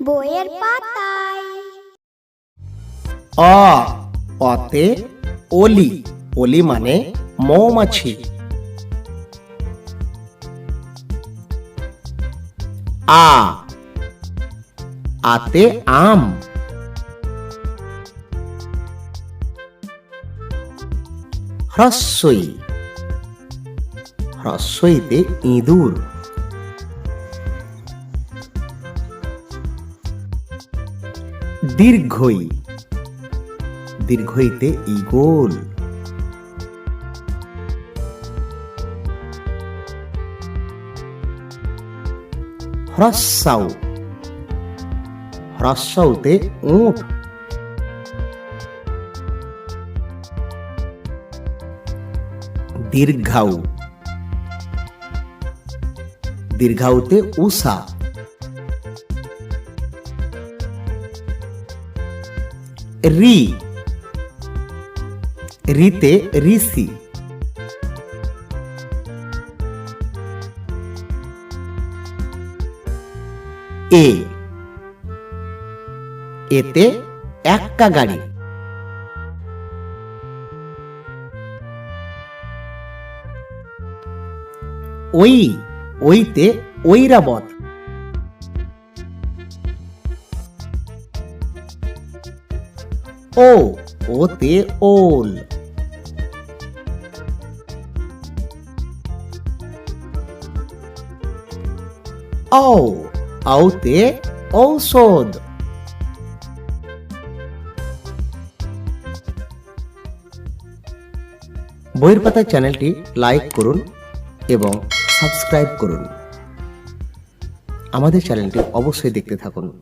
বইয়ের পাতায়। অ অতে অলি অলি মানে মৌমাছি। আ আতে আম। হ্রস্বই। হ্রস্বইতে ইঁদুর। দীর্ঘই। দীর্ঘইতে ইগোল হ্রস্বাউ। হ্রস্বাউতে উঠ দীর্ঘাউ। দীর্ঘাউতে উষা। রি। রিতে ঋষি এ। এতে এক্কা গাড়ি। ওই ওইতে ঐরাবত ও, ওতে ওল। ঔ ঔতে ঔষধ। বইয়ের পাতায় চ্যানেলটি লাইক করুন এবং সাবস্ক্রাইব করুন। আমাদের চ্যানেলটি অবশ্যই দেখতে থাকুন।